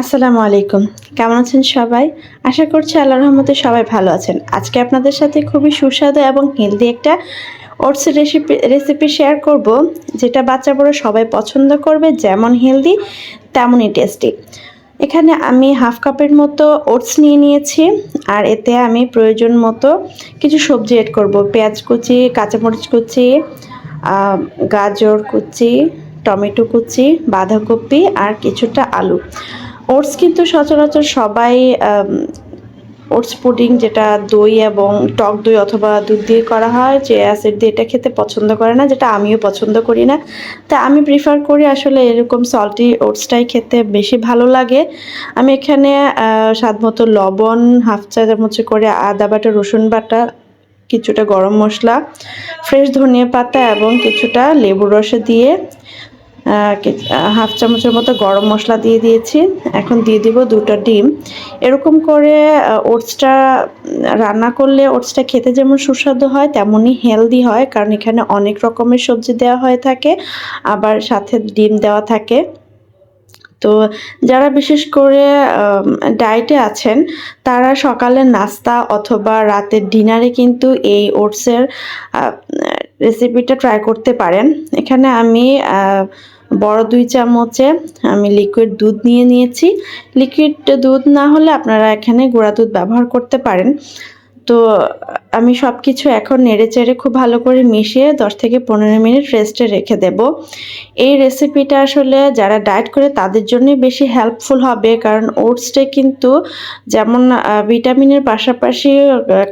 আসসালামু আলাইকুম। কেমন আছেন সবাই? আশা করছি আল্লাহ রহমতে সবাই ভালো আছেন। আজকে আপনাদের সাথে খুবই সুস্বাদু এবং হেলদি একটা ওটস রেসিপি রেসিপি শেয়ার করব, যেটা বাচ্চা বড় সবাই পছন্দ করবে, যেমন হেলদি, তেমনই টেস্টি এখানে আমি হাফ কাপের মতো ওটস নিয়ে নিয়েছি, আর এতে আমি প্রয়োজন মতো কিছু সবজি এড করব। পেঁয়াজ কুচি, কাঁচামরিচ কুচি গাজর কুচি, টমেটো কুচি, বাঁধাকপি, আর কিছুটা আলু। ওটস কিন্তু সচরাচর সবাই ওটস পুডিং যেটা দই এবং টক দই অথবা দুধ দিয়ে করা হয়, যে অ্যাসিড দিয়ে এটা খেতে পছন্দ করে না, যেটা আমিও পছন্দ করি না। তা আমি প্রিফার করি আসলে এরকম সল্টি ওটসটাই খেতে বেশি ভালো লাগে। আমি এখানে স্বাদ মতো লবণ, হাফ চা চামচ করে আদা বাটা, রসুন বাটা, কিছুটা গরম মশলা ফ্রেশ ধনিয়া পাতা এবং কিছুটা লেবুর রসে দিয়ে হাফ চামচের মতো গরম মশলা দিয়ে দিয়েছি। এখন দিয়ে দিব দুটো ডিম। এরকম করে ওটসটা রান্না করলে ওটসটা খেতে যেমন সুস্বাদু হয়, তেমনই হেলদি হয়, কারণ এখানে অনেক রকমের সবজি দেওয়া হয়ে থাকে, আবার সাথে ডিম দেওয়া থাকে। তো যারা বিশেষ করে ডায়েটে আছেন, তারা সকালের নাস্তা অথবা রাতের ডিনারে কিন্তু এই ওটসের রেসিপিটা ট্রাই করতে পারেন। এখানে আমি বড় দুই চামচে আমি লিকুইড দুধ নিয়ে নিয়েছি। লিকুইড দুধ না হলে আপনারা এখানে গুঁড়া দুধ ব্যবহার করতে পারেন। তো আমি সব কিছু এখন নেড়ে চেড়ে খুব ভালো করে মিশিয়ে দশ থেকে পনেরো মিনিট রেস্টে রেখে দেব। এই রেসিপিটা আসলে যারা ডায়েট করে তাদের জন্যই বেশি হেল্পফুল হবে, কারণ ওটসটা কিন্তু যেমন ভিটামিনের পাশাপাশি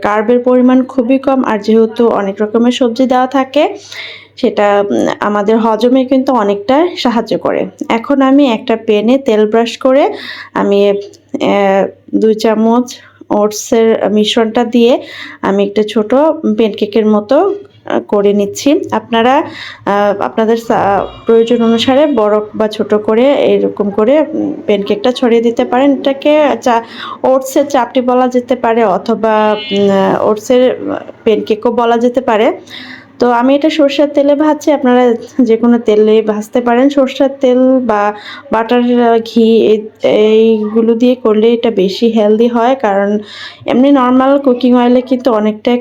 কার্বের পরিমাণ খুবই কম, আর যেহেতু অনেক রকমের সবজি দেওয়া থাকে সেটা আমাদের হজমে কিন্তু অনেকটা সাহায্য করে। এখন আমি একটা পেনে তেল ব্রাশ করে আমি দুই চামচ ওটসের মিশ্রণটা দিয়ে আমি একটা ছোট পেনকেকের মতো করে নিচ্ছি। আপনারা আপনাদের প্রয়োজন অনুসারে বড় বা ছোট করে এরকম করে পেনকেকটা ছড়িয়ে দিতে পারেন। এটাকে চা, ওটসের চাপটি বলা যেতে পারে অথবা ওটসের পেনকেকও বলা যেতে পারে। তো আমি এটা সরষের তেলে ভাজছি। আপনারা যে কোনো তেলে ভাজতে পারেন। সরষের তেল বা বাটার ঘি এই- এইগুলো দিয়ে করলে এটা বেশি হেলদি হয়। কারণ এমনি নর্মাল কুকিং অয়েলে কিন্তু অনেকটাই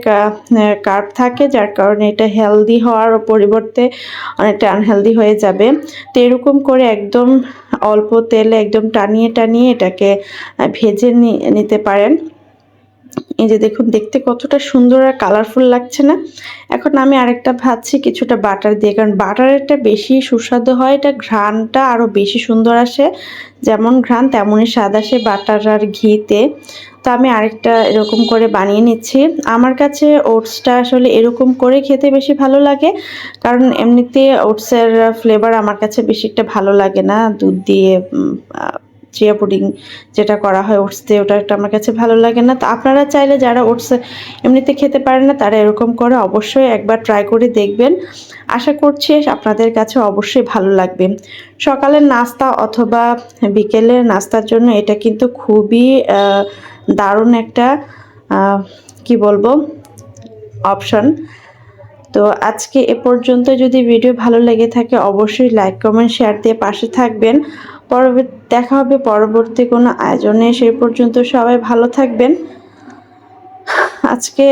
কার্ব থাকে, যার কারণে এটা হেলদি হওয়ার পরিবর্তে অনেকটা আনহেলদি হয়ে যাবে। তো এরকম করে একদম অল্প তেলে একদম টানিয়ে টানিয়ে এটাকে ভেজে নিতে পারেন। এই যে দেখুন, দেখতে কতটা সুন্দর আর কালারফুল লাগছে না? এখন আমি আরেকটা ভাজছি, কিছুটা বাটার দিয়ে। কারণ বাটারেরটা বেশি সুস্বাদু হয়, এটা ঘ্রাণটা আরও বেশি সুন্দর আসে। যেমন ঘ্রাণ, তেমনই স্বাদ আসে বাটার আর ঘিতে। তো আমি আরেকটা এরকম করে বানিয়ে নিচ্ছি। আমার কাছে ওটসটা আসলে এরকম করে খেতে বেশি ভালো লাগে। কারণ এমনিতে ওটসের ফ্লেভার আমার কাছে বেশি একটা ভালো লাগে না। দুধ দিয়ে চিয়া পুডিং যেটা করা হয় ওটস দিয়ে ওটা একটা আমার কাছে ভালো লাগে না। তো আপনারা চাইলে যারা ওটস এমনিতে খেতে পারেন না, তারা এরকম করে অবশ্যই একবার ট্রাই করে দেখবেন। আশা করছি আপনাদের কাছে অবশ্যই ভালো লাগবে। সকালের নাস্তা অথবা বিকেলের নাস্তার জন্য এটা কিন্তু খুবই দারুণ একটা কি বলব অপশন তো আজকে এ পর্যন্ত যদি ভিডিও ভালো লেগে থাকে, অবশ্যই লাইক কমেন্ট শেয়ার দিয়ে পাশে থাকবেন। পরবর্তী দেখা হবে পরবর্তী কোনো আয়োজনে। সেই পর্যন্ত সবাই ভালো থাকবেন। আজকে